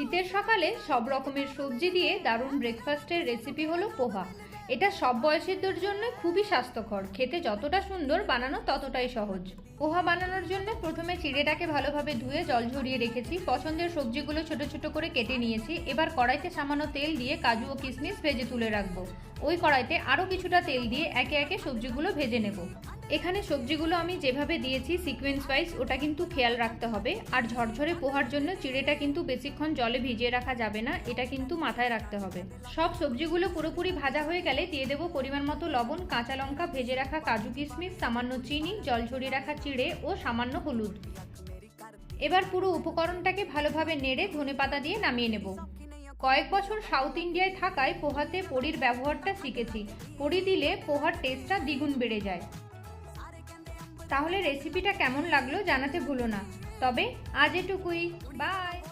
শীতের সকালে সব রকমের সবজি দিয়ে দারুণ ব্রেকফাস্টের রেসিপি হলো পোহা। এটা সব বয়সীদের জন্য খুবই স্বাস্থ্যকর। খেতে যতটা সুন্দর বানানো ততটাই সহজ। পোহা বানানোর জন্য প্রথমে চিড়েটাকে ভালোভাবে ধুয়ে জল ঝরিয়ে রেখেছি। পছন্দের সবজিগুলো ছোট ছোট করে কেটে নিয়েছি। এবার কড়াইতে সামান্য তেল দিয়ে কাজু ও কিশমিশ ভেজে তুলে রাখব। ওই কড়াইতে আরও কিছুটা তেল দিয়ে একে একে সবজিগুলো ভেজে নেব। এখানে সবজিগুলো আমি যেভাবে দিয়েছি সিকোয়েন্স ওয়াইজ ওটা কিন্তু খেয়াল রাখতে হবে। আর ঝরঝরে পোহার জন্য চিড়েটা কিন্তু বেশিক্ষণ জলে ভিজিয়ে রাখা যাবে না, এটা কিন্তু মাথায় রাখতে হবে। সব সবজিগুলো পুরোপুরি ভাজা হয়ে গেলে দিয়ে দেবো পরিমাণ মতো লবণ, কাঁচা লঙ্কা, ভেজে রাখা কাজু কিশমিশ, সামান্য চিনি, জল ঝরিয়ে রাখা চিড়ে ও সামান্য হলুদ। এবার পুরো উপকরণটাকে ভালোভাবে নেড়ে ধনেপাতা দিয়ে নামিয়ে নেব। কয়েক বছর সাউথ ইন্ডিয়ায় থাকায় পোহাতে পরির ব্যবহারটা শিখেছি। পরি দিলে পোহার টেস্টটা দ্বিগুণ বেড়ে যায়। তাহলে রেসিপিটা কেমন লাগল জানাতে ভুলো না। তবে আজ এটুকুই। বাই